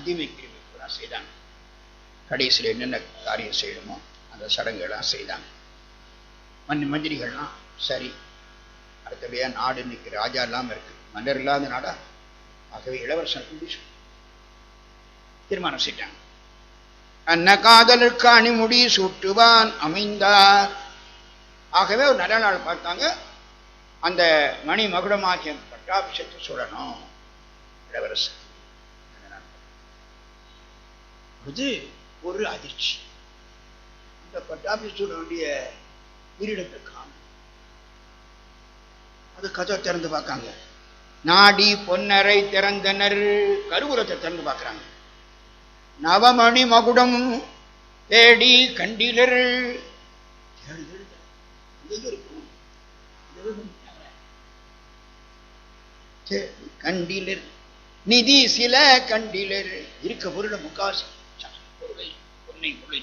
அந்திமை கிரிமைலாம் செய்தாங்க. கடைசியில் என்னென்ன காரியம் செய்யணுமோ அந்த சடங்குகள்லாம் செய்தாங்க. மண் மந்திரிகள்லாம் சரி அடுத்தபடியா நாடு இன்னைக்கு ராஜா இல்லாமல் இருக்கு. மன்னர் இல்லாத நாடா? ஆகவே இளவரசன் தீர்மானம் செய்தாங்க. அன்ன காதலுக்கு அணிமுடி சுட்டுவான் அமைந்தார். ஆகவே ஒரு நல்ல நாள் பார்த்தாங்க. அந்த மணி மகுடமாகிய பட்டாபிஷத்தை சொல்லணும் இளவரசன் நல்ல நாள். இது ஒரு அதிர்ச்சி. அந்த பட்டாபிஷம் சொல்ல வேண்டிய கிரீடத்தை காணும். அது கதை திறந்து பார்க்காங்க. நாடி பொன்னரை திறந்தனர் கருவூலத்தை திறந்து பார்க்கறாங்க. நவமணி மகுடம் தேடி கண்டிலர் கண்டிலர். நிதி சில கண்டிலர். இருக்க பொருளை முக்காசி. பொன்னை பொருளை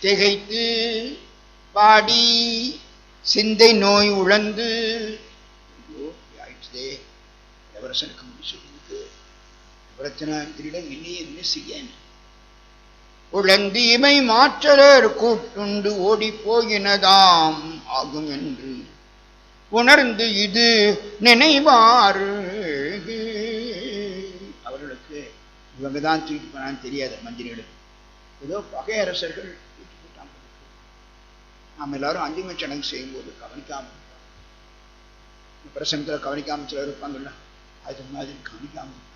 திகைத்து பாடி சிந்தை நோய் உழந்து. ஐயோ, ஆயிடுச்சே. இளவரசனுக்கு முடிச்சுக்கு பிரச்சனை இனி என்ன செய்ய உழந்து இமை மாற்றலர் கூட்டுண்டு ஓடி போயினதாம் ஆகும் என்று உணர்ந்து இது நினைவாறு. இவங்க தான் தூக்கிட்டு போனான்னு தெரியாது மந்திரிகளுக்கு. ஏதோ பகை அரசர்கள் தூக்கி போட்டாங்க. நாம் எல்லாரும் அந்திம சடங்கு செய்யும்போது கவனிக்காம இருப்போம். பிரசனத்தில் கவனிக்காம சிலர் இருப்பாங்கல்ல? அது மாதிரி கவனிக்காம இருப்போம்.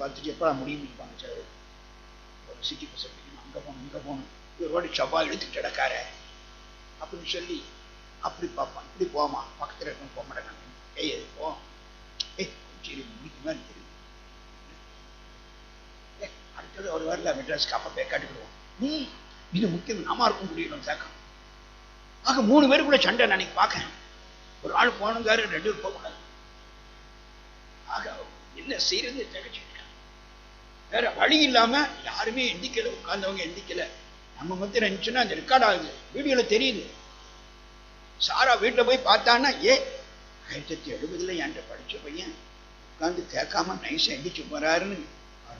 பார்த்துட்டு எப்படா முடியும் இருப்பாங்க சிலர்? ஒரு சிட்டி பஸ் பிடிக்கணும் அங்கே போகணும் இங்கே போகணும். இவரோட செவ்வாய் இழுத்துட்டு கிடக்கார அப்படின்னு சொல்லி அப்படி பார்ப்பான். இப்படி போமா பக்கத்தில் இருக்கணும் போக மாட்டேங்க. ஏய் அது போ. ஏய் சரி முடிக்கு மாதிரி தெரியும் ஏய், அடுத்தது ஒரு வரல மெட்ராஸ்க்கு அப்பப்பே கட்டுக்கிடுவோம். காட்டுக்கிடுவோம் இது முக்கியம் நாமா இருக்கும் முடியணும் தேக்கம் ஆக மூணு பேருக்குள்ள சண்டை நான் இன்னைக்கு பார்க்கறேன். ஒரு ஆள் போனங்காரு ரெண்டு பேர் போகக்கூடாது. ஆக என்ன செய்யறது திகச்சிட்டு வேற வழி இல்லாம யாருமே எந்திக்கல உட்கார்ந்தவங்க எந்திக்கல நம்ம மத்திய இருந்துச்சுன்னா அந்த ரெக்கார்ட் ஆகுது. வீடியோல தெரியுது. சாரா வீட்டுல போய் பார்த்தான்னா ஏ ஆயிரத்தி தொள்ளாயிரத்தி எழுபதுல என்கிட்ட படிச்ச பையன் உட்கார்ந்து கேட்காம நைஸா எந்திரிச்சு போறாருன்னு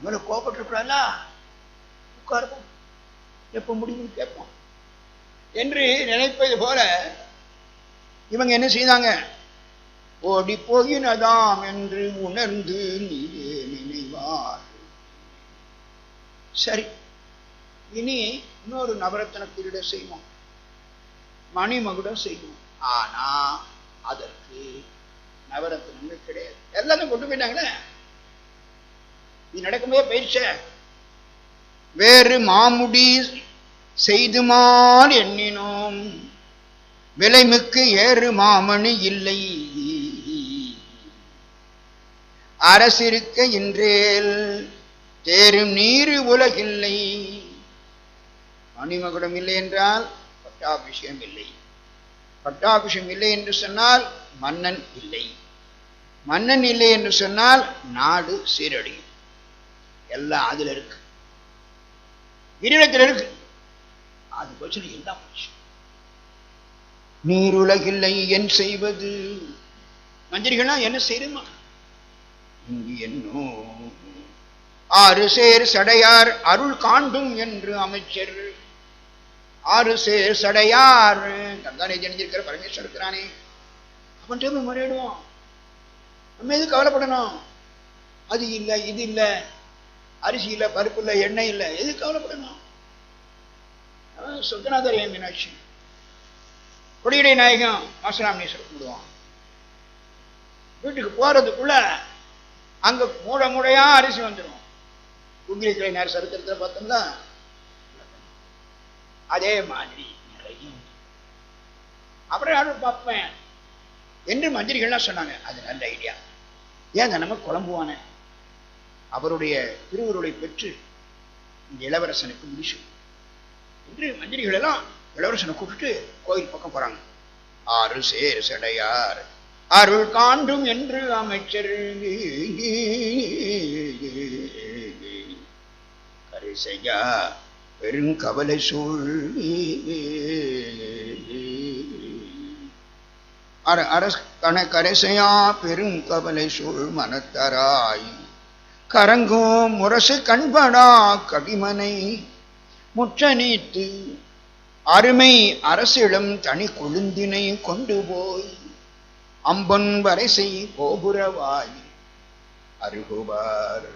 மேல கோபப்பட்டுக்கூடாதா உட்காருப்போம் எப்போ முடியும்னு கேட்போம். என்று நினைப்பது போல இவங்க என்ன செய்தாங்க? ஓடி போயினதாம் என்று உணர்ந்து நீயே நினைவார். சரி இனி இன்னொரு நவரத்தன திருட செய்வோம். மணிமகுடம் செய்வோம். ஆனா அதற்கு நவரத்தனங்கள் கிடையாது. எல்லாத்தையும் கொண்டு போயிட்டாங்களே? இது நடக்கும்போது பயிற்ச வேறு மாமுடி செய்துமால் எண்ணினோம். விலைமிக்கு ஏறு மாமணி இல்லை. அரசிருக்க இன்றேல் தேரும் நீரு உலகில்லை. மணிமகுடம் இல்லை என்றால் பட்டாபிஷேகம் இல்லை. பட்டாபிஷம் இல்லை என்று சொன்னால் மன்னன் இல்லை. மன்னன் இல்லை என்று சொன்னால் நாடு சீரழியும் எல்லாம் அதுல இருக்கு. கிரீடத்தில் இருக்கு. அது பிரச்சனை எல்லாம் போச்சு. நீருலகில்லை என் செய்வது. மந்திரிகளா என்ன செய்யுமா இங்கு என்னோ? ஆறு சேர் சடையார் அருள் காண்டும் என்று அமைச்சர். ஆறு சேர் சடையார். கந்தானை தெரிஞ்சிருக்கிற பரமேஸ்வர் இருக்கிறானே அவன் போய் முறையிடுவோம் நம்ம எது கவலைப்படணும்? அது இல்லை இது இல்லை. அரிசி இல்லை பருப்பு இல்லை எண்ணெய் இல்லை. எது கவலைப்படணும்? சுத்தநாதர் ஏன் மீனாட்சி? கொடியடை நாயகம் மாசராமேஸ்வரர் கும்பிடுவான் வீட்டுக்கு போறதுக்குள்ள அங்க மூட மூடையா அரிசி வந்துடும் குங்கிலிக்கிளை நேர சரித்திரத்தில் பார்த்தோம்னா அதே மாதிரி நிறைய அப்புறம் யாரும் பார்ப்பேன். என்று மந்திரிகள்லாம் சொன்னாங்க. அது நல்ல ஐடியா ஏங்க நம்ம குழம்புவானே? அவருடைய திருவுருளை பெற்று இந்த இளவரசனுக்கு முடிச்சு. என்று மந்திரிகள் எல்லாம் இளவரசனை கூப்பிட்டு கோயில் பக்கம் போறாங்க. ஆறு சேர் சடையார் அருள் காண்டும் என்று அமைச்சர் கரிசையா பெருங்கவலை சூழ். அர அரச கன கரைசையா பெருங்கவலை சூழ் மனத்தராய். கரங்கும் முரசு கண்படா கவிமனை முற்ற நீத்து அருமை அரசிடம் தனி கொழுந்தினை கொண்டு போய் அம்பன் வரைசை கோபுரவாய் அருகுவார்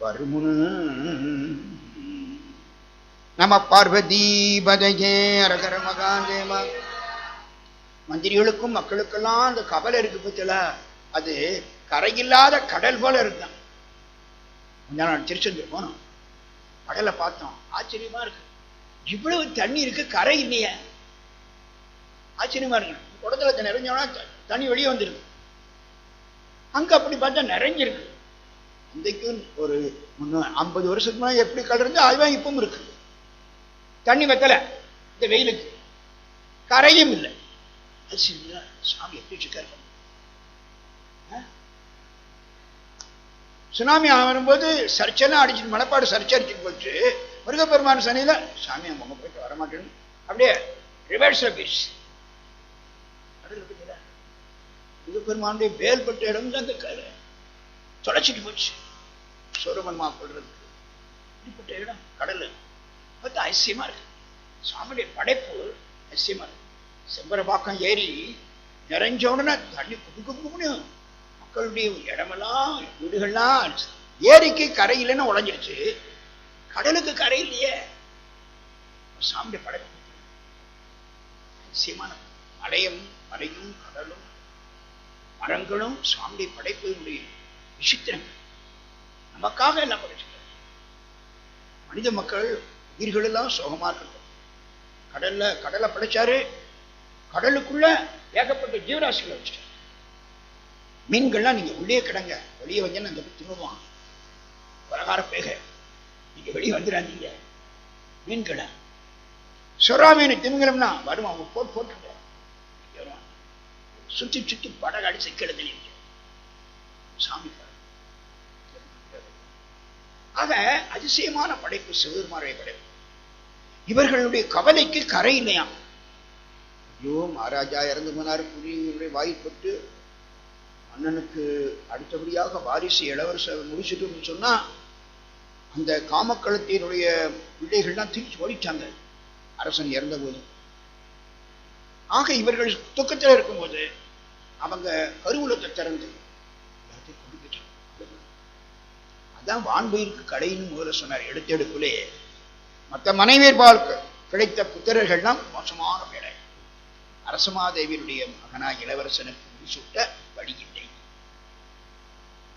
வருமுன். நம பார்வதி பதையே அரகர மகாந்தேமா மந்திரிகளுக்கும் மக்களுக்கெல்லாம் அந்த கவலை இருக்கு பத்தில. அது கரையில்லாத கடல் போல இருக்கான் கொஞ்ச நாள் திருச்செந்தூர் போனோம். கடலை பார்த்தோம். ஆச்சரியமா இருக்கு. இவ்வளவு தண்ணி இருக்கு கரை இல்லையே. ஆச்சரியமா இருக்கு. குடத்துல நிறைஞ்சோன்னா தண்ணி வெளியே வந்துருக்கு அங்க அப்படி பார்த்தா நிறைஞ்சிருக்கு. இன்றைக்கும் ஒரு முன்னூ- ஐம்பது வருஷத்துக்கு முன்னாடி எப்படி கடல் இருந்து அதுதான் இப்பவும் இருக்கு. தண்ணி வைக்கல இந்த வெயிலுக்கு. கரையும் இல்லை. அது சாமி எப்படி இருக்காரு சுனாமி வரும்போது சர்ச்செல்லாம் அடிச்சுட்டு மணப்பாடு சர்ச்சை அடிச்சுட்டு போச்சு. முருகப்பெருமான் சனியில் சாமி அவங்க போயிட்டு வரமாட்டேன்னு அப்படியே ரிவர்ஸ் போயிடுச்சு முருகப்பெருமானுடைய வேல்பட்ட இடம் தான் அந்த கரை தொலைச்சிட்டு போச்சு. சோரமன்மா கொள்றதுக்கு இப்படிப்பட்ட இடம் கடல். பார்த்தா அதிசயமா இருக்கு. சாமியுடைய படைப்பு அதிசயமா இருக்கு. செம்பரபாக்கம் ஏறி நிறைஞ்ச உடனே தண்ணி குடுக்க முடியும் மக்களுடைய இடமெல்லாம் வீடுகள்லாம் ஏரிக்கு கரை இல்லைன்னு உடஞ்சிருச்சு. கடலுக்கு கரை இல்லையே. சாமியுடைய படைப்பு அதிசயமான மலையும் மலையும் கடலும் மரங்களும் சாமியுடைய படைப்பினுடைய விசித்திரங்கள். நமக்காக எல்லாம் படைச்சிருக்காரு மனித மக்கள் உயிர்கள் எல்லாம் சோகமா இருக்கட்டும் கடல்ல கடலை படைச்சாரு. கடலுக்குள்ள ஏகப்பட்ட ஜீவராசிகளை வச்சுட்டாரு மீன்கள்லாம் நீங்க உள்ளே கிடங்க. வெளியே வந்து அந்த தின்னுவான் பலகார பேக. நீங்க வெளியே வந்துடாதீங்க. மீன்களை சொரா மீன் தின்கிறோம்னா வரும்? அவங்க போட்டு போட்டுட்டு சுற்றி சுத்தி சுத்தி படகாடி சிக்கிறது நீங்க சாமி ஆக அதிசயமான படைப்பு சிவபெருமானுடைய படைப்பு. இவர்களுடைய கவலைக்கு கரை இல்லையாம். ஐயோ மகாராஜா இறந்து போனார். புலியுடைய வாய்ப்பட்டு அண்ணனுக்கு அடுத்தபடியாக வாரிசு இளவரசர் முடிச்சிட்டோம்னு சொன்னா அந்த காமக்களத்தினுடைய பிள்ளைகள்லாம் திருச்சி ஓடிச்சாங்க அரசன் இறந்தபோது. ஆக இவர்கள் துக்கத்தில் இருக்கும்போது அவங்க கருவூலத்தை திறந்து எல்லாத்தையும் கொடுத்துட்டாங்க. அதான் வான்பயிருக்கு கடைன்னு முதல்ல சொன்னார் எடுத்தெடுப்புலே. மற்ற மனைவியர்பால் கிடைத்த புத்திரர்கள்லாம் மோசமான வேலை. அரசமாதேவியருடைய மகனா இளவரசனுக்கு முடிசூட்ட வழியில்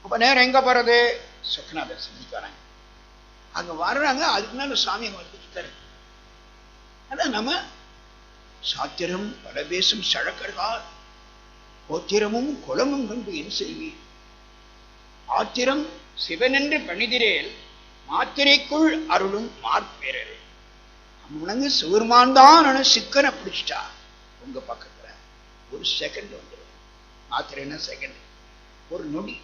அப்போ நேரம் எங்க போறது? சுக்கநாதர் சந்திக்கு வராங்க. அங்க வர்றாங்க அதுக்கு மேலே சாமி அங்க வந்துட்டாரு அதான் நம்ம சாத்திரம் பலபேசும் சழக்கர்கள் கோத்திரமும் குளமும் கண்டு என் செய்வி ஆத்திரம் சிவனென்று பணிதிரேல் மாத்திரைக்குள் அருளும் மார்பேரல் முழங்கு சிவருமான் தான் சிக்கனை பிடிச்சிட்டா உங்க பக்கத்துல ஒரு செகண்ட் வந்துடும் மாத்திரைன்னா செகண்ட் ஒரு நொடி.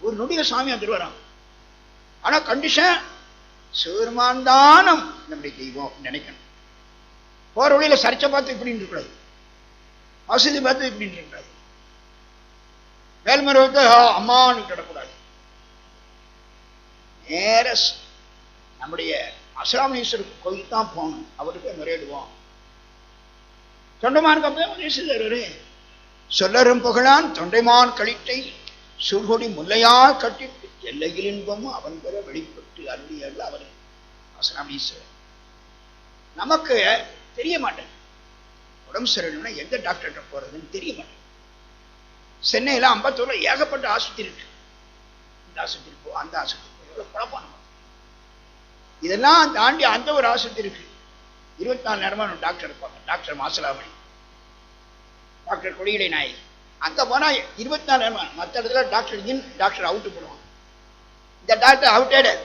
ஒரு நொடியில சாமி வந்துட்டு வரான் ஆனா கண்டிஷன் சிவருமான் தான் நம்முடைய தெய்வம் நினைக்கணும். போற வழியில சர்ச்சை பார்த்து இப்படின்னு இருக்கக்கூடாது மசூதி பார்த்து இப்படின்னு இருக்கக்கூடாது வேல்மருவத்தை அம்மான்னு கிடக்கூடாது நேர நம்முடைய அஸ்லாமீஸ்வரர் கோயில் தான் போகணும். அவருக்கு முறையிடுவோம் தொண்டைமான் கம்பே சொல்லரும் புகழான் தொண்டைமான் கழித்தை சுர்கொடி முல்லையால் கட்டிட்டு எல்லையில் இன்பமும் அவன் பெற வெளிப்பட்டு அருளியல் அவர். அஸ்லாமீஸ்வரர் நமக்கு தெரிய மாட்டேன். உடம்பு சரியில்லைன்னா எந்த டாக்டர்கிட்ட போறதுன்னு தெரிய மாட்டேன். சென்னையில அம்பத்தூரில் ஏகப்பட்ட ஆஸ்பத்திரி இருக்கு. இந்த ஆஸ்பத்திரி போ அந்த ஆஸ்பத்திரி போ. எவ்வளவு குழப்பம் நம்ம. இதெல்லாம் தாண்டி அந்த ஒரு ஆஸ்பத்திரி இருக்கு. இருபத்தி நாலு நேரமா டாக்டர் இருப்பாங்க டாக்டர் மாசலாமணி டாக்டர் கொடியிலை நாயகி. அங்க போனா இருபத்தி நாலு மற்ற இடத்துல டாக்டர் இன் டாக்டர் அவுட்டு போடுவாங்க. இந்த டாக்டர் அவுட்டேடு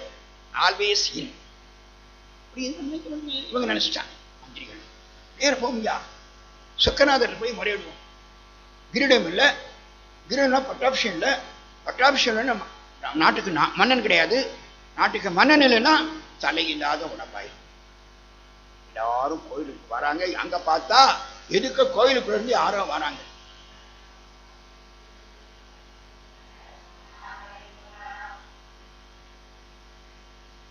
ஆல்வேஸ் இன் அப்படி இவங்க நினைச்சிட்டாங்க. மந்திரிகள். நேர போமியா சொக்கநாதர் போய் முறையிடுவோம். கிரீடம் இல்லை. கிரீடம்னா பட்டாபிஷன் இல்லை. பட்டாபிஷன் இல்லைன்னா நாட்டுக்கு நா- மன்னன் கிடையாது. நாட்டுக்கு மன்னன் இல்லைன்னா தலையில்லாத உணவாய். எல்லாரும் கோயிலுக்கு வராங்க. அங்க பார்த்தா எதுக்கு கோயிலுக்குள்ள இருந்து யாரோ வராங்க?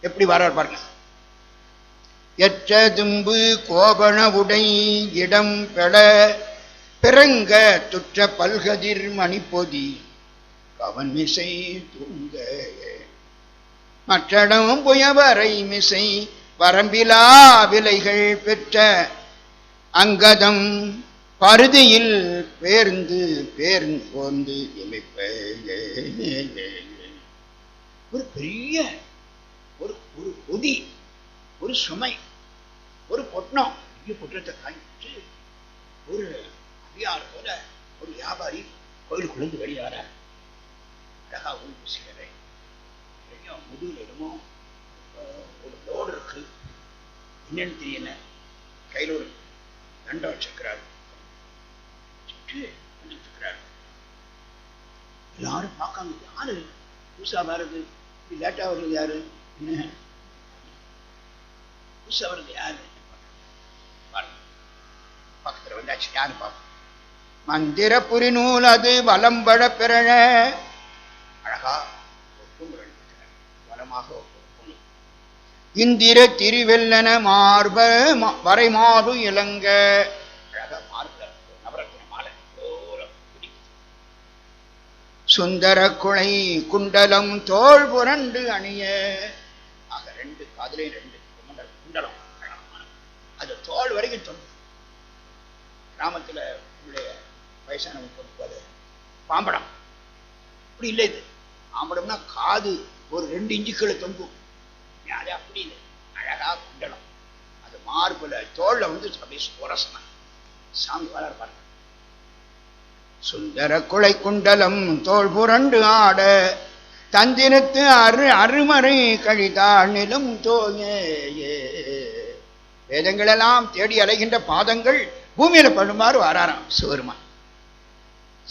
எப்படி வரார் பாருங்க. எற்றதும்பு கோபண உடை இடம் பெட பிறங்க துற்ற பல்கதிர் மணிப்பொதி கவன் மிசை தூங்க. மற்றடம் புயவரை மிசை வரம்பிலா விலைகள் பெற்ற அங்கதம் பருதியில் பேர்ந்து பேர்ந்து போந்து இமைப்ப. ஒரு பெரிய ஒரு ஒரு பொதி ஒரு சுமை ஒரு பொட்டணம் பெரிய பொட்டத்தை காய்ச்சி ஒரு அதிகார போல ஒரு வியாபாரி கோயிலுக்குள்ளேருந்து வெளியார அழகா ஊர் பூசிக்கிறேன் முதுகில் இடமோ ஒரு லோடு இருக்கு. என்னன்னு தெரியல. கையில் ஒரு தண்டம் வச்சிருக்கிறார். வச்சுட்டு வந்துட்டு இருக்கிறாரு. எல்லாரும் பார்க்காங்க யாரு? புதுசா வருது லேட்டா வருது யாரு? புதுசா வருது யாரு பாருங்க வந்தாச்சு யாரு பார்ப்போம் அது வலம்பழ பிறழ அழகா வளமாக இந்திர திருவெல்லன மார்ப ம- வரைமாறு இளங்க சுந்தர குளை குண்டலம் தோள் புரண்டு அணிய ரெண்டு ரெண்டு குண்டலம். அது தோல் வரைக்கும் தொண்டு கிராமத்துல உங்களுடைய வயசானவங்க கொடுப்பாரு பாம்படம். அப்படி இல்லை இது. பாம்படம்னா காது ஒரு ரெண்டு இஞ்சுக்களை தொங்கும். அது அப்படி இல்லை. அழகா குண்டலம். அது மார்புல தோல்ல வந்து அப்படியே உரசனம் சாமி வளர் பாருங்க. சுந்தர குலை குண்டலம் தோல் புரண்டு ஆட தந்திரத்து அரு அருமறை கழிதாள் நிலம் தோயே வேதங்களெல்லாம் தேடி அலைகின்ற பாதங்கள் பூமியில படுமாறு வராராம். சிவருமான்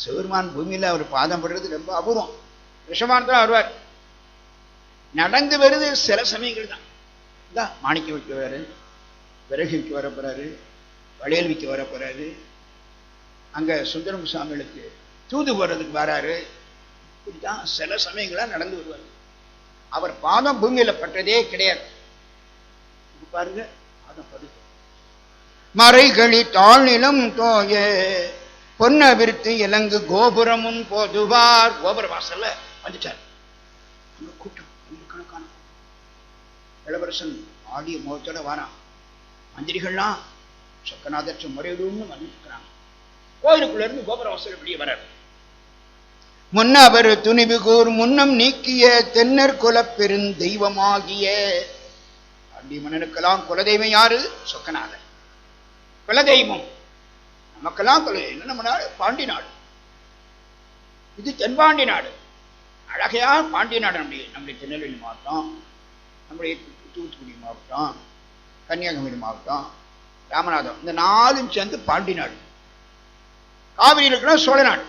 சிவருமான் பூமியில அவர் பாதம் படுறது ரொம்ப அபூர்வம். ரிஷபான் தான் வருவார் நடந்து வருது சில சமயங்கள் தான். இந்தா மாணிக்க விற்க வர்றாரு விறகு விற்க வர போறாரு வளையல் விற்க வர போறாரு. அங்க சுந்தரம் சுவாமிகளுக்கு தூது போடுறதுக்கு வராரு. இப்படிதான் சில சமயங்களா நடந்து வருவார். அவர் பாதம் பூமியில பட்டதே கிடையாது. பாருங்க பாதம் படுது மறைகளி தாழ்நிலம் தோய பொன்னவிருத்து இலங்கு கோபுரமும் போதுவார். கோபுர வாசல்ல வந்துட்டார். அங்க கூட்டம் கணக்கான இளவரசன் ஆடிய முகத்தோட வாரான். மந்திரிகள்லாம் சொக்கநாதற்ற முறையிடும்னு வந்துருக்கிறாங்க கோயிலுக்குள்ள இருந்து கோபுர வாசல் வெளியே வர்றாரு முன்ன அவர் துணிவு கூர் முன்னம் நீக்கிய தென்னர் குலப்பெருந் பெருந்தெய்வமாகிய அப்படி மன்னனுக்கெல்லாம் குலதெய்வம் யாரு? சொக்கநாதன் குலதெய்வம். நமக்கெல்லாம் குலதெய்வம் நம்ம நாடு? பாண்டி நாடு. இது தென்பாண்டி நாடு. அழகையா பாண்டிய நாடு நம்முடைய நம்முடைய திருநெல்வேலி மாவட்டம் நம்முடைய தூத்துக்குடி மாவட்டம் கன்னியாகுமரி மாவட்டம் ராமநாதம் இந்த நாலும் சேர்ந்து பாண்டி நாடு. காவிரி இருக்கிற சோழ நாடு.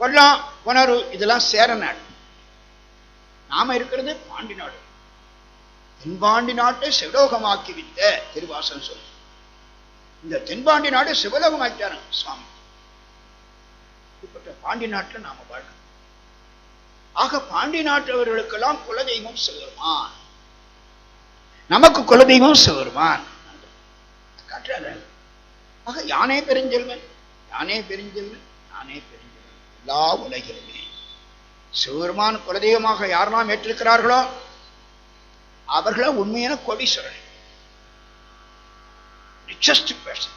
கொல்லம் புனரு இதெல்லாம் சேர நாடு. நாம இருக்கிறது பாண்டி நாடு. தென்பாண்டி நாட்டை சிவலோகமாக்கி வித்த திருவாசன் சொல்லு இந்த தென்பாண்டி நாடு சிவலோகமாக்கிட்டாரங்க சுவாமி. இப்படிப்பட்ட பாண்டி நாட்டில் நாம வாழ்க்கை ஆக பாண்டி நாட்டவர்களுக்கெல்லாம் குலதெய்வம் சிவருமான் நமக்கு குலதெய்வம் சிவருமான் காட்டுறாரு. ஆக யானே பெருஞ்செல்வன் யானே பெருஞ்செல்வன் நானே பெருஞ்செல்வன். எல்லா உலகிலுமே. சிவபெருமான் குலதெய்வமாக யாரெல்லாம் ஏற்றிருக்கிறார்களோ அவர்கள உண்மையான கோடீஸ்வரன் richest person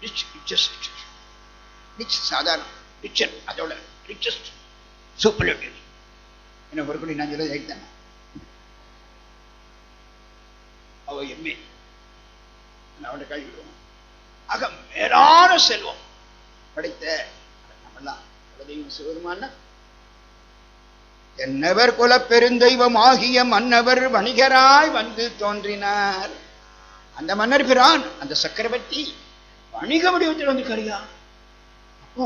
rich richest rich சாதாரண அதோட ரிச்சஸ்ட் சூப்பர்லேட்டிவ் என்ன ஒரு கோடி நான் சொல்ல அவ எம்ஏ. ஆக மேலான செல்வம். படைத்த குலதெய்வம் என்னவர் குலப் பெருந்தெய்வம் ஆகிய மன்னவர் வணிகராய் வந்து தோன்றினார். அந்த மன்னர் பிரான் அந்த சக்கரவர்த்தி வணிக வடிவத்தில் வந்து கரியா. அப்போ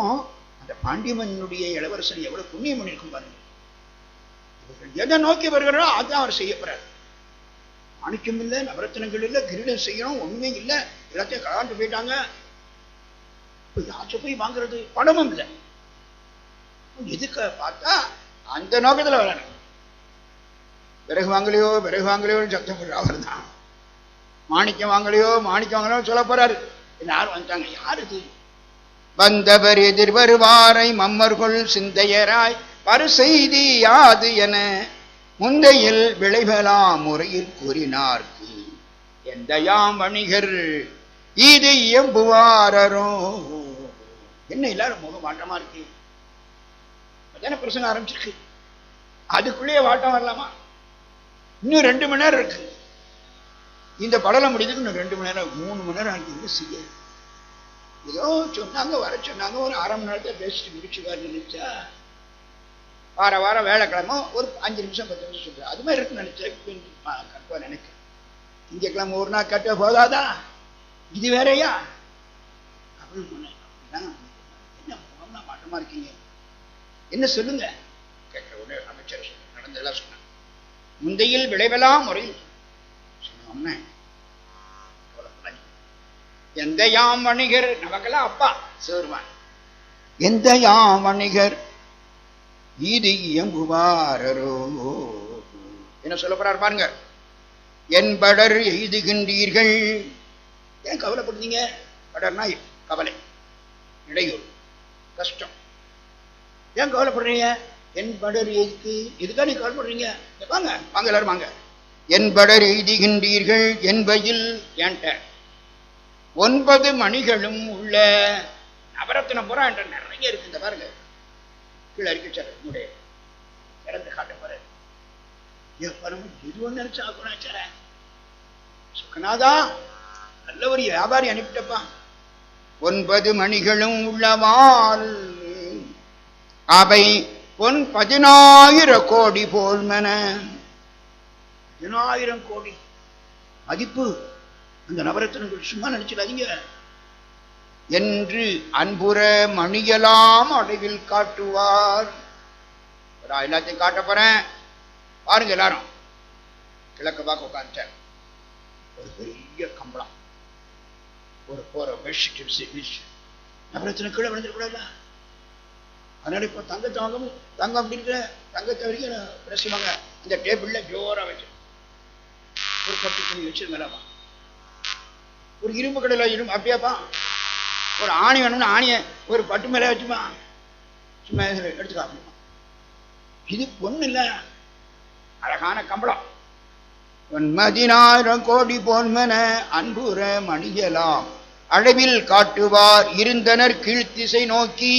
அந்த பாண்டியமன்னுடைய இளவரசர் எவ்வளவு புண்ணியம் பண்ணிருக்கும் பாருங்க. இவர்கள் எதை நோக்கி வருகிறோ அதுதான் அவர் செய்யப்படுறார் மாணிக்கம் இல்லை நவரத்தினங்கள் இல்லை கிரீடம் செய்யணும் ஒண்ணுமே இல்லை. எல்லாத்தையும் கலாண்டு போயிட்டாங்க. இப்ப யாச்சும் போய் வாங்குறது? பணமும் இல்லை. எதுக்க பார்த்தா அந்த நோக்கத்துல வரணும். பிறகு வாங்கலையோ பிறகு வாங்கலையோ சத்தம் போடுற அவர் தான். மாணிக்கம் வாங்கலையோ மாணிக்கம் வாங்கலையோ சொல்ல போறாரு. எல்லாரும் வந்துட்டாங்க? யாருக்கு வந்தவர் எதிர் வருவாரை மம்மர்கள் சிந்தையராய் பரு செய்தி யாது என முந்தையில் விளைவலாம் முறையில் கூறினார்க்கு. எந்த யாம் வணிகர் இது இயம்புவாரோ என்ன எல்லாரும் முக மாற்றமா இருக்கு? தானே பிரசங்க ஆரம்பிச்சிருக்கு? அதுக்குள்ளேயே வாட்டம் வரலாமா? இன்னும் ரெண்டு மணி நேரம் இருக்கு. இந்த படலம் முடிஞ்சதுக்கு இன்னும் ரெண்டு மணி நேரம் மூணு மணி நேரம் ஆகிட்டு செய்ய ஏதோ சொன்னாங்க வர சொன்னாங்க ஒரு அரை மணி நேரத்தை பேசிட்டு முடிச்சுக்காரு நினைச்சா வார வாரம் வேலைக்கிழமை ஒரு அஞ்சு நிமிஷம் பத்து நிமிஷம் சொல்றேன். அது மாதிரி இருக்குன்னு நினைச்சேன் கட்டுவா நினைக்கிறேன். திங்கக்கிழமை ஒரு நாள் கட்ட போதாதா? இது வேறையா? அப்படின்னு சொன்னேன். என்ன முகம்னா மாட்டமா இருக்கீங்க? என்ன சொல்லுங்க? கேட்கிற உடனே அமைச்சர் சொன்னார், நடந்ததெல்லாம் சொன்னாங்க முந்தையில் விளைவெல்லாம் முறையில் சொன்னோம்னா எந்த யாம் வணிகர் நமக்கெல்லாம் அப்பா சேருவான் எந்த யாம் வணிகர் இது இயம்புவாரோ என்ன சொல்ல போறார் பாருங்க. என் படர் எய்துகின்றீர்கள் ஏன் கவலைப்படுறீங்க? படர்னா கவலை இடையூறு கஷ்டம். ஏன் கவலைப்படுறீங்க? என் படர் எதுக்கு எதுக்கா நீ கவலைப்படுறீங்க வாங்க. வாங்க எல்லாரும் வாங்க. என் படர் எய்துகின்றீர்கள் என்பதில் ஏன்ட்ட? ஒன்பது மணிகளும் உள்ள நவரத்தின புறா என்ற நிறைய இருக்கு. இந்த பாருங்க. கீழே அறிக்கைச்சார் உங்களுடைய இறந்து காட்ட போற ஏன் எது ஒன்று நினைச்சா குணாச்சார சுக்கநாதா நல்ல ஒரு வியாபாரி அனுப்பிட்டப்பா. ஒன்பது மணிகளும் உள்ளவால் அவை பொன் பதினாயிர கோடி போல்மன. பதினாயிரம் கோடி. மதிப்பு. அந்த நவரத்தினங்கள் சும்மா நினைச்சிடாதீங்க. என்று அன்புற மணியலாம் அடைவில் காட்டுவார். நான் எல்லாத்தையும் காட்ட போறேன். பாருங்க எல்லாரும். கிழக்கு பார்க்க உட்காந்துட்டார் ஒரு பெரிய கம்பளம். ஒரு போற பெட்ஷீட் நவரத்தின கீழே விழுந்துடக்கூடாதா அதனால இப்போ தங்கத்தை தங்கம் அப்படிங்கிற தங்கத்தை வரைக்கும் பிரசிவாங்க இந்த டேபிள்ல ஜோரா வச்சு ஒரு பட்டு துணி வச்சிருங்களாமா ஒரு இரும்பு கடையில் இரும்பு அப்படியாப்பா ஒரு ஆணி வேணும்னு ஆணியை ஒரு பட்டு மேலே வச்சுமா சும்மா எடுத்துக்கா அப்படிமா இது பொண்ணு இல்லை. அழகான கம்பளம். ஒன்பதினாயிரம் கோடி பொன்மன அன்புற மணியலாம் அளவில் காட்டுவார் இருந்தனர் கீழ்த்திசை நோக்கி.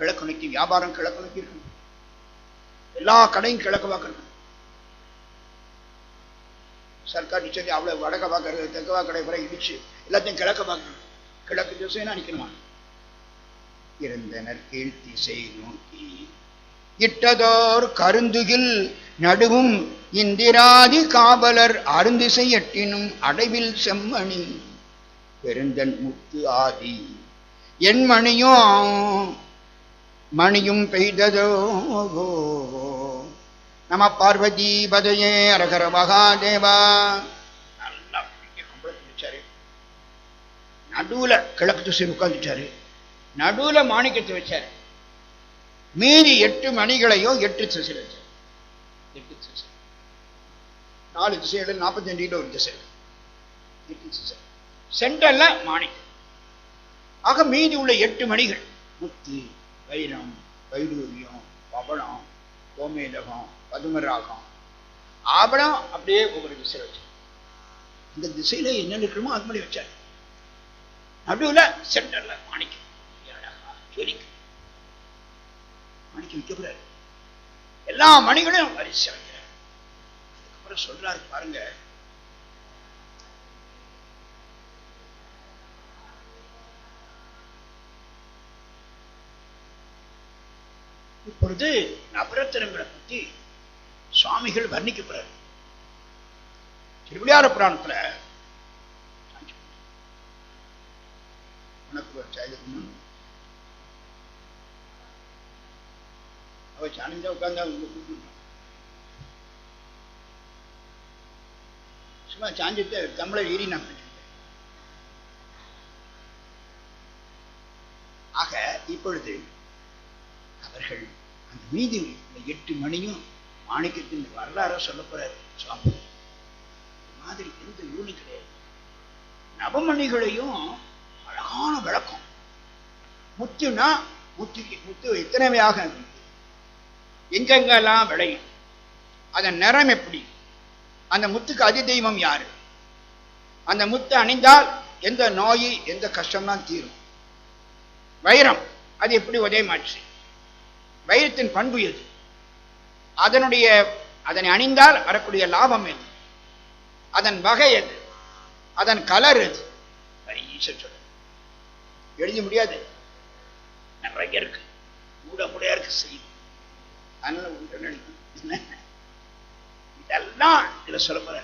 கிழக்கு நோக்கி வியாபாரம் கிழக்கு நோக்கி இருக்கணும் எல்லா கடையும் கிழக்கு பார்க்கணும் சர்க்கார் சொல்லி அவ்வளவு வடக்க பார்க்கறது தெற்கு கடை வரை இடிச்சு எல்லாத்தையும் கிழக்க பார்க்கணும் கிழக்கு திசைன்னு நினைக்கணுமா இருந்தனர் கீழ் திசை நோக்கி. இட்டதோர் கருந்துகில் நடுவும் இந்திராதி காவலர் அருந்திசை எட்டினும் அடைவில் செம்மணி பெருந்தன் முத்து ஆதி. என் மணியும் பெய்ததோ? நம பார்வதி பதையே அரகர மகாதேவா. நல்லா நடுவுல கிழக்கு திசை உட்கார்ந்துட்டாரு. நடுவுல மாணிக்கத்தை வச்சாரு. மீதி எட்டு மணிகளையும் எட்டு திசையில் வச்சார். எட்டு திசை. நாலு திசையில நாற்பத்தஞ்சு கிலோ ஒரு திசை. எட்டு திசை. சென்டர்ல மாணிக்கம். ஆக மீதி உள்ள எட்டு மணிகள். முத்து. வைரம் வைடூரியம் பவளம் கோமேதகம் பதுமராகம். ஆபணம் அப்படியே ஒவ்வொரு திசையில் வச்சு இந்த திசையில என்ன இருக்கணுமோ அது மாதிரி வச்சார். நடுவுல சென்டர்ல மாணிக்கம் மாணிக்கம் வைக்கப்படுறாரு எல்லா மணிகளையும் வரிசை வைக்கிறார். அதுக்கப்புறம் சொல்றாரு பாருங்க இப்பொழுது நவரத்தினங்களை பற்றி சுவாமிகள் வர்ணிக்கப்படுறார். திருவிளையாட புராணத்துல உனக்கு ஒரு சைதன்யம் அவ சாணிஞ்சா உட்கார்ந்தா சும்மா சாஞ்சிட்டு தமிழை ஏறி நான் ஆக இப்பொழுது மீதி எட்டு மணியும் மாணிக்கத்தின் வரலாற சொல்ல போறாரு சுவாமி. மாதிரி எந்த யூனி கிடையாது. நவமணிகளையும் அழகான விளக்கம். முத்துனா முத்துக்கு முத்து எத்தனை எங்கெங்கெல்லாம் விளையும்? அதன் நிறம் எப்படி? அந்த முத்துக்கு அதிதெய்வம் யாரு? அந்த முத்து அணிந்தால் எந்த நோய் எந்த கஷ்டம்லாம் தீரும்? வைரம் அது எப்படி உதயமாச்சு? வைரத்தின் பண்பு எது அதனுடைய அதனை அணிந்தால் வரக்கூடிய லாபம் எது? அதன் வகை எது? அதன் கலர் எது? ஈஸ்வர் சொல்ல எழுத முடியாது? நிறைய இருக்கு. கூட கூட இருக்கு. செய்யும் அதனால ஒன்று நினைக்கும் இதெல்லாம் இதில் சொல்ல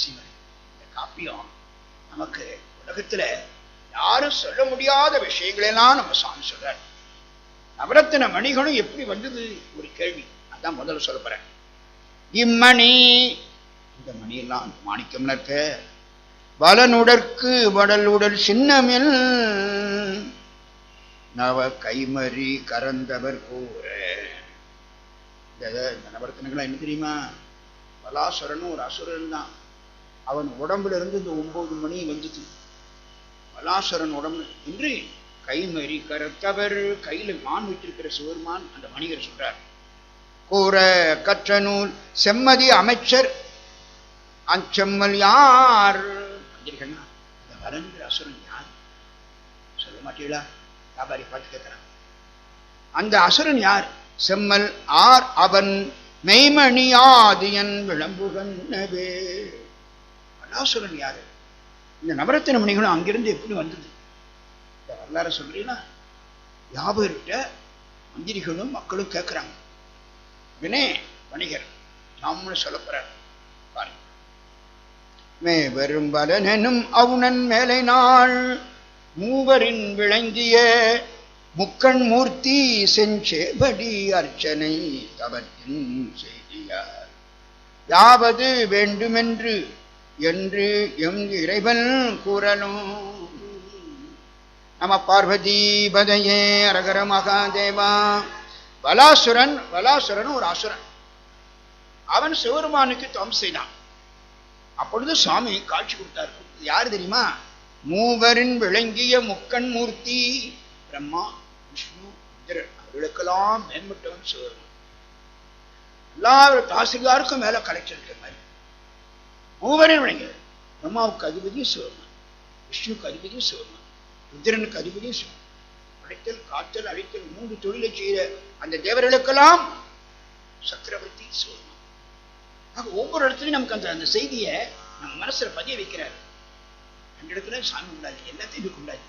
சிவன் இந்த காப்பியம் நமக்கு உலகத்துல யாரும் சொல்ல முடியாத விஷயங்களெல்லாம் நம்ம சாமி சொல்றாரு. நவரத்தின மணிகளும் எப்படி வந்தது? ஒரு கேள்வி. அதான் முதல்ல சொல்ல போறேன். இம்மணி இந்த மணியெல்லாம் மாணிக்கம் இருக்க வலனுடற்கு உடல் சின்னமில் நவ கைமறி கரந்தவர் கூற. இந்த இந்த நவரத்தினங்களாம் என்ன தெரியுமா? பலாசுரனும் ஒரு அசுரன் தான். அவன் உடம்புல இருந்து இந்த ஒன்பது மணி வந்துச்சு. பலாசுரன் உடம்பு இன்றி கைமறி கரத்தவர் கையில மான் வச்சிருக்கிற சிவருமான் அந்த மணிகர் சொல்றார். கூற கற்ற நூல் செம்மதி அமைச்சர். அச்செம்மல் யார்? அப்படின்னா இந்த வரன்கிற அசுரன் யார்? சொல்ல மாட்டீங்களா? வியாபாரி பார்த்து கேட்கிறான். அந்த அசுரன் யார்? செம்மல் ஆர் அவன் மெய்மணியாதியன் விளம்புகன்னவே. அலாசுரன் யாரு? இந்த நவரத்தின மணிகளும் அங்கிருந்து எப்படி வந்தது? வரலாறு சொல்றீங்களா? யாபர்கிட்ட மந்திரிகளும் மக்களும் கேட்குறாங்க வினே வணிகர் நாம்னு சொல்ல போறார். பாருங்க. மே வரும் பலனெனும் அவுணன் மேலை நாள் மூவரின் விளங்கிய முக்கண் மூர்த்தி செஞ்சேபடி அர்ச்சனை தவத்தின் செய்தியார். யாவது வேண்டுமென்று என்று எம் இறைவன் கூறலும் நம பார்வதி பதையே அரகர மகாதேவா. பலாசுரன் பலாசுரன் ஒரு அசுரன். அவன் சிவருமானுக்கு துவம் செய்தான். அப்பொழுது சுவாமி காட்சி கொடுத்தார். யாரு தெரியுமா? மூவரின் விளங்கிய முக்கண் மூர்த்தி பிரம்மா விஷ்ணு இந்திரன். அவர்களுக்கெல்லாம் மேம்பட்டவன் சிவருமான் எல்லாரும் தாசில்தாருக்கும் மேல கலெக்ஷன் இருக்கிற மாதிரி. மூவரின் விளங்கிய பிரம்மாவுக்கு அதிபதியும் சிவருமான் விஷ்ணுக்கு அதிபதியும் சிவருமான் ருத்திரனுக்கு அதிபதி சிவன் காத்தல் அழித்தல் மூன்று தொழிலை செய்கிற அந்த தேவர்களுக்கெல்லாம் சக்கரவர்த்தி சிவருமான் ஆக ஒவ்வொரு இடத்துலையும் நமக்கு அந்த அந்த செய்தியை நம்ம மனசுல பதிய வைக்கிறார். ரெண்டு இடத்துல சாமி உண்டாது எல்லாத்தையும் கொண்டாது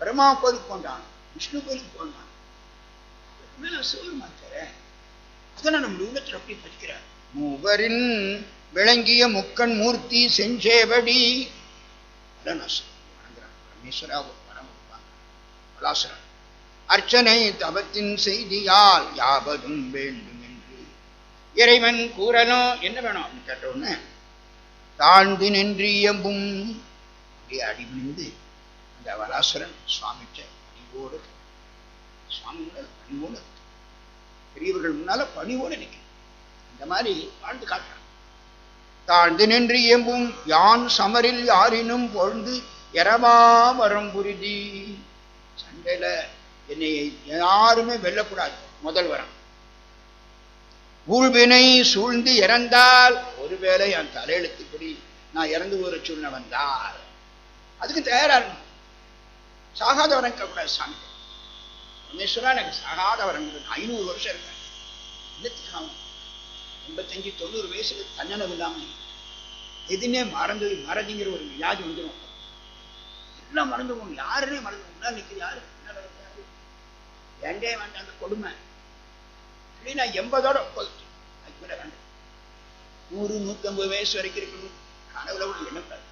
பிரம்மா கோயிலுக்கு போண்டான் விஷ்ணு கோயிலுக்கு போனான் மேல சிவருமான் தரேன் அதெல்லாம் நம்ம உள்ளத்தில் அப்படி பதிக்கிறார். மூவரின் விளங்கிய முக்கன் மூர்த்தி செஞ்சேபடி. அதான் நான் பலாசுரன் அர்ச்சனை தவத்தின் செய்தியால் யாவதும் வேண்டும் என்று இறைவன் கூறலும் என்ன வேணும் அப்படின்னு கேட்ட தாழ்ந்து நின்றியம்பும் அப்படியே அடிபணிந்து அந்த வலாசுரன் சுவாமிட்ட பணிவோடு சுவாமியோட பணிவோடு பெரியவர்கள் முன்னால பணிவோடு நிற்கும் இந்த மாதிரி வாழ்ந்து காட்டுறான் தாழ்ந்து நின்று இயம்பும் யான் சமரில் யாரினும் பொழுது எரவா வரும் புரிதி. சண்டையில என்னை யாருமே வெல்லக்கூடாது. முதல் வரம். ஊழ்வினை சூழ்ந்து இறந்தால் ஒருவேளை என் தலையெழுத்துப்படி நான் இறந்து ஒரு சூழ்நிலை வந்தால் அதுக்கு தயாரா இருக்கணும் சாகாத வரம் கூடாது சாமி பரமேஸ்வரா எனக்கு சாகாத வரம் நான் ஐநூறு வருஷம் இருக்கேன். என்னத்துக்கு எண்பத்தஞ்சு தொண்ணூறு வயசுல தன்னனவு இல்லாமல் எதுனே மறந்து மறதிங்கிற ஒரு வியாதி வந்துடும் எல்லாம் மறந்து போகணும் யாருனே மறந்து போகும். நிற்கிது யாரு? பின்னால வேண்டே வேண்டாம் அந்த கொடுமை. அப்படின்னா நான் எண்பதோட போதும் அதுக்கு வேண்டாம். நூறு நூத்தம்பது வயசு வரைக்கும் இருக்கணும். கனவுல கூட எண்ணக்கூடாது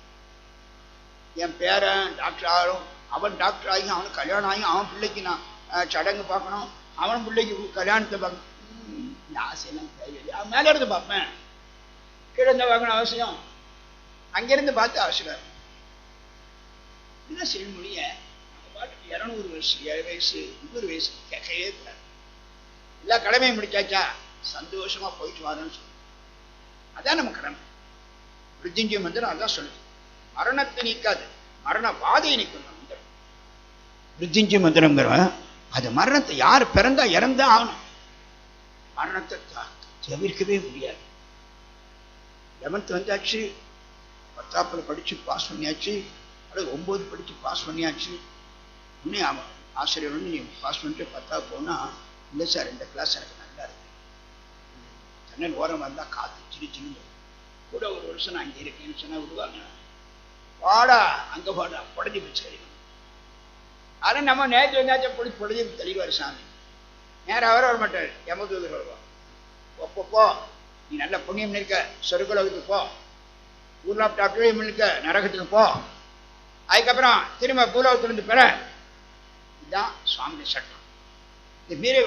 என் பேரன் டாக்டர் ஆகும் அவன் டாக்டர் ஆகி அவனுக்கு கல்யாணம் ஆகி அவன் பிள்ளைக்கு நான் சடங்கு பார்க்கணும். அவன் பிள்ளைக்கு கல்யாணத்தை பார்க்கணும். ஆசையெல்லாம் தேவையில்லை. அவன் மேல இருந்து பார்ப்பேன். கீழே இருந்தா பார்க்கணும் அவசியம். அங்கிருந்து பார்த்து அவசியம் என்ன செல்மொழிய நம்ம பாட்டுக்கு இரநூறு வயசு ஏழு வயசு முப்பது வயசு கேட்கவே கூடாது. எல்லா கடமையும் முடிச்சாச்சா? சந்தோஷமா போயிட்டு வாருன்னு சொல்லுவோம் அதான் நம்ம கடமை. மிருத்யுஞ்சய மந்திரம் அதான் சொல்லுது. மரணத்தை நீக்காது. மரண வாதையை நீக்கும் மந்திரம். மிருத்யுஞ்சய மந்திரங்கிற அது மரணத்தை யார் பிறந்தா இறந்தா ஆகணும். மரணத்தை தவிர்க்கவே முடியாது. லெவன்த் வந்தாச்சு பத்தாப்புல படிச்சு பாஸ் பண்ணியாச்சு. அல்லது ஒன்பது படிச்சு பாஸ் பண்ணியாச்சு. உடனே அவன் ஆசிரியர் வந்து நீ பாஸ் பண்ணிட்டு பத்தா போனா இல்லை சார் இந்த கிளாஸ் எனக்கு நல்லா இருக்கு. ஜன்னல் ஓரம் வந்தா காத்து சிரி சிரிங்க கூட ஒரு வருஷம் நான் இங்கே இருக்கேன்னு சொன்னா விடுவாங்க. வாடா அங்க வாடா புடஞ்சி வச்சு கழிவு ஆனால் நம்ம நேற்று நேற்று பிடிச்சி புடஞ்சி தெளிவார் சாமி. நேரம் அவர் வர மாட்டார். யமதூதர் வருவான் ஒப்போ போ நீ நல்ல புண்ணியம் இருக்க சொருக்குலகத்துக்கு போ. ஊர்லாப் டாக்டரையும் இருக்க நரகத்துக்கு போ. அதுக்கப்புறம் திரும்ப பூலோகத்திலிருந்து பெற இதுதான் சுவாமி சட்டம். இது மீறி